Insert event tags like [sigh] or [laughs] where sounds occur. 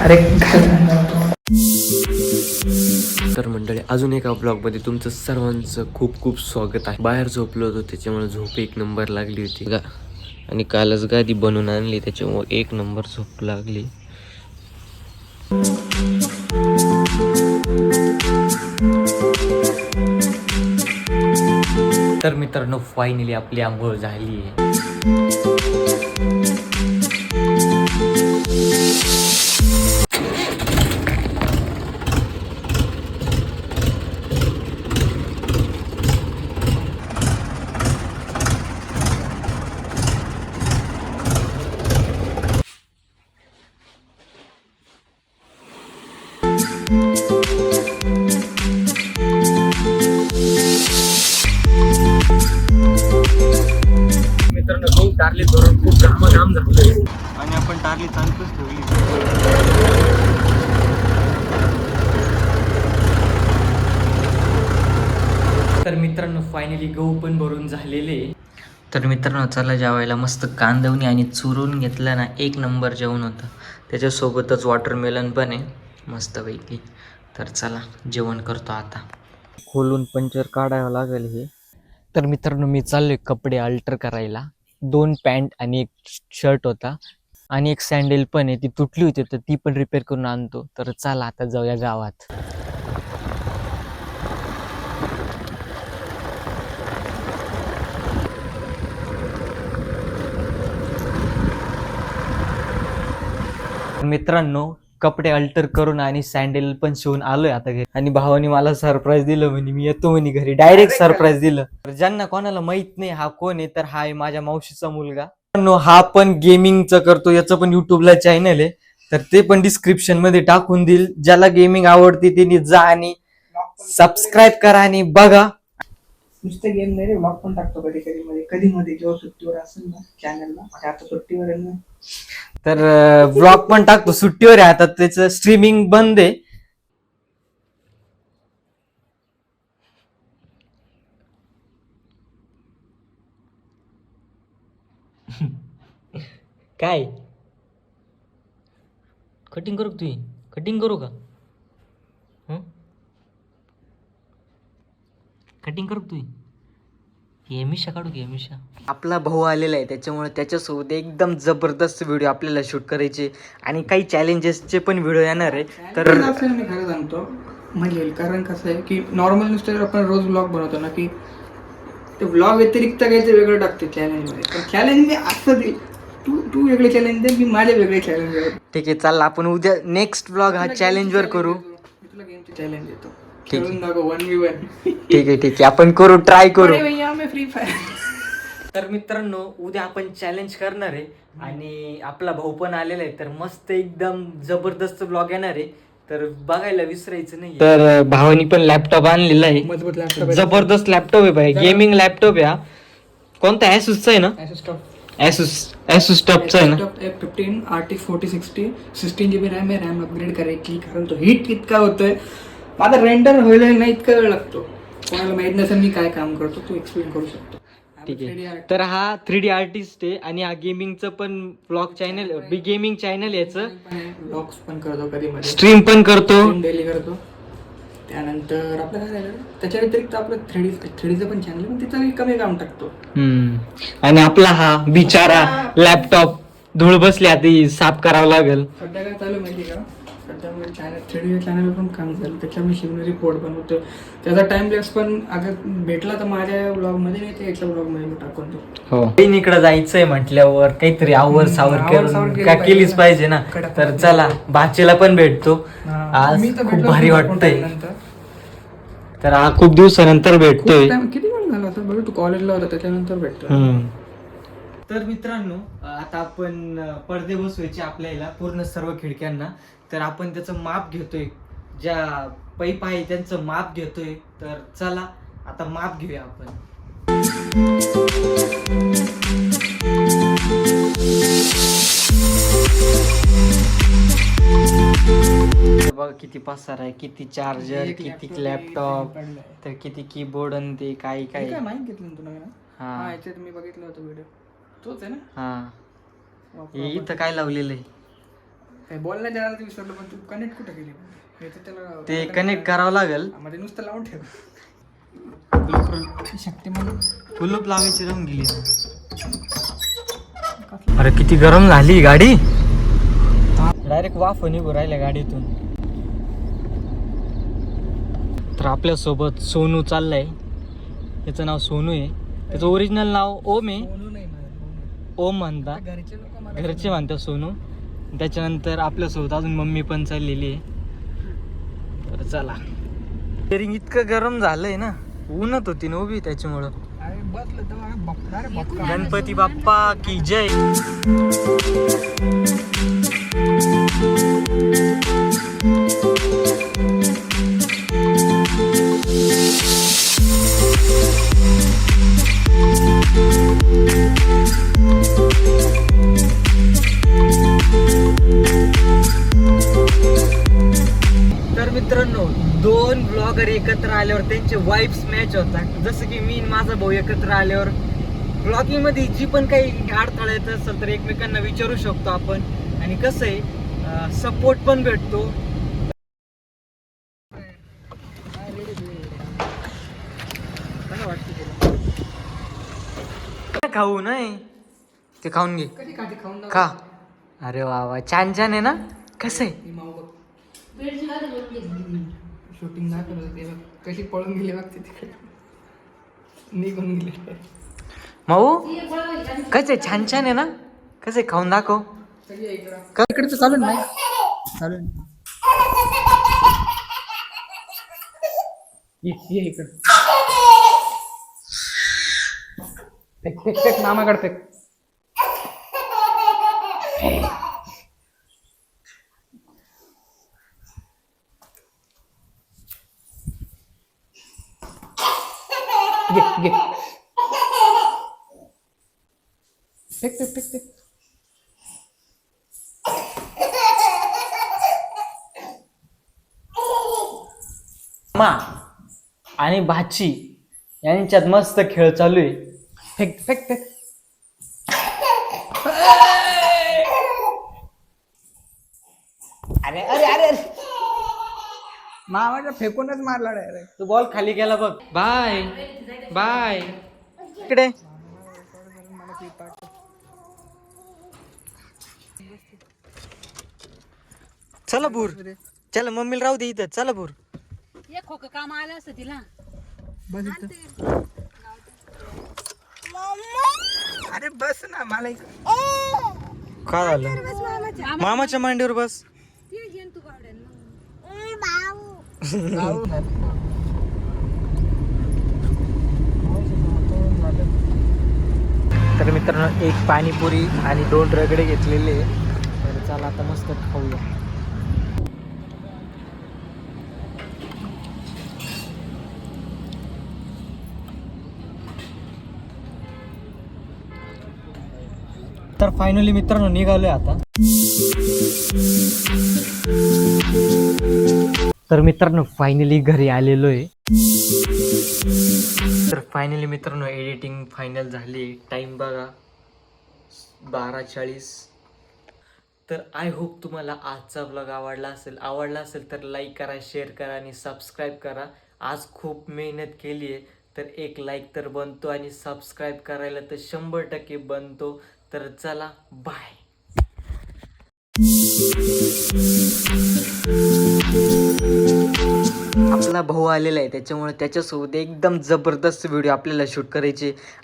अरे तर मंडळी अजून एका ब्लॉगमध्ये तुमचं सर्वांचं खूप खूप स्वागत आहे. बाहेर झोपलो होतो त्याच्यामुळे झोप एक नंबर लागली होती. गा आणि कालच गादी बनवून आणली त्याच्यामुळे एक नंबर झोप लागली. तर मित्रांनो फायनली आपली आंघोळ झाली आहे. टारली धरून खूप जाम जाम झालं आणि आपण टारली चालतच ठेवली. तर मित्रांनो फायनली गहू पण भरून झालेले. तर मित्रांनो चला जेवायला मस्त कांदवणी आणि चुरून घेतलं ना एक नंबर जेवण होतं. त्याच्यासोबतच वॉटरमेलन पण आहे मस्तपैकी. तर चला जेवण करतो आता. खोलून पंचर काढावं लागेल हे. तर मित्रांनो मी चाललोय कपडे अल्टर करायला. दोन पॅन्ट आणि एक शर्ट होता. आणि एक सँडेल पण आहे ती तुटली होती तर ती पण रिपेअर करून आणतो. तर चला आता जाऊया गावात. मित्रांनो कपडे अल्टर करून आणि सँडेल पण शिवून आलोय आता घरी. आणि भावाने मला सरप्राईज दिलं म्हणे मी येतो म्हणे घरी. डायरेक्ट सरप्राईज दिलं. तर ज्यांना कोणाला माहीत नाही हा कोण आहे तर हा आहे माझ्या मावशीचा मुलगा. हा पण गेमिंगचं करतो याचं पण युट्यूबला चॅनल आहे. तर ते पण डिस्क्रिप्शनमध्ये टाकून देईल. ज्याला गेमिंग आवडते त्यांनी जा आणि सबस्क्राईब करा आणि बघा. नुसते गेम नाही रे ब्लॉग पण टाकतो कधी कधी मध्ये. कधी मध्ये जेव्हा सुट्टीवर असेल ना चॅनलला आता सुट्टीवर आहे ना. तर ब्लॉग पण टाकतो. सुट्टीवर आहे आता त्याचं स्ट्रीमिंग बंद आहे. काय? कटिंग करू तुम्ही कटिंग करू का? कटिंग करू तुम्ही एमिशा काढू की एमिशा आपला भाऊ आलेला आहे त्याच्यामुळे त्याच्यासोबत एकदम जबरदस्त व्हिडिओ आपल्याला शूट करायचे आणि काही चॅलेंजेसचे पण व्हिडिओ येणार आहे. तर मी खरं सांगतो येईल कारण कसं आहे की नॉर्मल नुसतं जर आपण रोज ब्लॉग बनवतो ना की ते ब्लॉग व्यतिरिक्त काहीतरी वेगळं टाकते चॅलेंजमध्ये. पण चॅलेंज मी असं दे तू तू वेगळे चॅलेंज दे मी माझे वेगळे चॅलेंज ठीक आहे चालला आपण उद्या नेक्स्ट ब्लॉग हा चॅलेंज वर करू. तुला गेमचे चॅलेंज देतो. ठीक आहे. वन वी वन ठीक आहे ठीक आहे आपण करू ट्राय करू. फ्री फायर तर मित्रांनो उद्या आपण चॅलेंज करणार आहे. आणि आपला भाऊ पण आलेला आहे. तर मस्त एकदम जबरदस्त ब्लॉग येणार आहे. तर बघायला विसरायचं नाही तर भावानी पण लॅपटॉप आणलेला आहे. मजबूत लॅपटॉप जबरदस्त लॅपटॉप आहे भाई. गेमिंग लॅपटॉप आहे हा कोणता? ॲसूसचा आहे ना? ॲसूस ॲसूस टॉपचा आहे ना? Fifteen R T forty sixty sixteen G B RAM आहे. रॅम अपग्रेड करायची कारण तो हीट इतका होतोय. माझा रेंडर व्हायला नाही इतका वेळ लागतो. कोणाला माहीत नसेल मी काय काम करतो तो एक्सप्लेन करू शकतो. ठीक आहे. तर हा थ्री डी आर्टिस्ट आहे आणि हा गेमिंगचं पण blog channel B gaming channel याचं. ब्लॉग्स पण करतो कधी मध्ये. स्ट्रीम पण करतो. डेली करतो. त्यानंतर आपलं काय राहिलं त्याच्या व्यतिरिक्त आपलं थ्री डी थ्री डीचं पण चॅनल पण तिथं कमी काम टाकतो. हम्म. आणि आपला हा बिचारा लॅपटॉप धूळ बसली ही साफ करावं लागेल. सध्या काय चालू आहे माहिती का? सध्या मी चॅनल थ्री डी चॅनलवर पण काम झालं. त्याच्या मी शिवणे रिपोर्ट बनवतो त्याचा टाइम लेस पण अगर भेटला तर माझ्या ब्लॉगमध्ये नाही ते याच्या ब्लॉगमध्ये मी टाकून देतो हो. इकडे जायचंय म्हटल्यावर काहीतरी आवर सावर करून का पाहिजे केलीच ना. पाहिजे ना? तर. चला भाचेला पण भेटतो. आज तर खूप भारी वाटतंय. तर हा खूप दिवसानंतर भेटतोय. किती वेळ झाला असं बघ तू कॉलेजला होता त्याच्यानंतर भेटतो. तर मित्रांनो आता आपण पडदे बसवायचे आपल्याला पूर्ण सर्व खिडक्यांना. तर आपण त्याचं माप घेतोय. ज्या पैप आहे त्यांचं माप घेतोय. तर चला आता माप घेऊया आपण. बघा किती पसार आहे किती चार्जर किती लॅपटॉप तर किती कीबोर्ड आणि ते काही काही काय माहीत घेतलं ना तू नवीन हा. याच्यात मी बघितलं होतं व्हिडिओ तोच आहे ना? हा. हे इथं काय लावलेलं आहे? काय बोलण्यात येणार ते विसरलो पण तू कनेक्ट कुठे केली? हे तर त्याला ते कनेक्ट करावं लागेल. मध्ये नुसतं लावून ठेव. कुलूप शक्तिमान कुलूप लावायची राहून गेली. अरे किती गरम झाली गाडी. डायरेक्ट वाफ निघू राहिल्या गाडीतून. तर आपल्यासोबत सोनू चाललाय. त्याचं नाव सोनू आहे. त्याचं ओरिजिनल नाव ओम आहे. बोलू नाही ओम म्हणता. घरचे म्हणतात सोनू. त्याच्यानंतर आपल्यासोबत अजून मम्मी पण चाललेली आहे. तर चला. स्टेरिंग इतकं गरम झालंय ना? ऊनत होती ना उभी त्याच्यामुळं. गणपती बाप्पा की जय. मित्रांनो दोन ब्लॉगर एकत्र आल्यावर त्यांचे वाईफ्स मॅच होतात. जसं की मी माझा भाऊ एकत्र आल्यावर ब्लॉगिंगमध्ये जी पण काही अडथळा येत असेल तर एकमेकांना विचारू शकतो आपण. आणि कसं आहे सपोर्ट पण भेटतो. खाऊ नाही ते खाऊन घे. खा. अरे वा वा छान छान आहे ना? कसं आहे? ही शूटिंग दाखवलं होतं. ते बघ कशी पळून गेली बघ तिकडे निघून गेले. माऊ कसं आहे छान छान आहे ना? कसं आहे खाऊन दाखव. इकडं. का- इकडचं चालू ना? चालू आहे. ये ये इकडं. फेक फेक फेक मामाकडे फेक. [laughs] फेक फेक फेक फेक मा आणि भाची यांच्यात मस्त खेळ चालू आहे. फेक फेक फेक अरे अरे अरे अरे. मामाच्या फेकूनच मारला डायरेक्ट तू बॉल खाली गेला बघ. Bye bye. इकडे. चला भूर चला मम्मीला राहू दे इथं. चला भूर एक खोक काम आलं असतं तिला. बस इथं. अरे बस ना मला इकडं. का झालं? मामाच्या मांडीवर बस जाऊ ना. तर मित्रांनो एक पाणीपुरी आणि दोन रगडे घेतलेले तर चला आता मस्त खाऊया. तर फायनली मित्रांनो निघालोय आता. तर मित्रांनो फायनली घरी आलेलो आहे तर फायनली मित्रांनो एडिटिंग फायनल झाली. टाइम बघा. बारा चाळीस तर आय होप तुम्हाला आजचा ब्लॉग आवडला असेल. आवडला असेल तर लाईक करा शेअर करा आणि सबस्क्राईब करा. आज खूप मेहनत केली आहे. तर एक लाईक तर बनतो आणि सबस्क्राईब करायला तर शंभर टक्के बनतो. तर चला बाय आपला भाऊ आलेला आहे त्याच्यामुळे त्याच्यासोबत एकदम जबरदस्त व्हिडिओ आपल्याला शूट करायचे.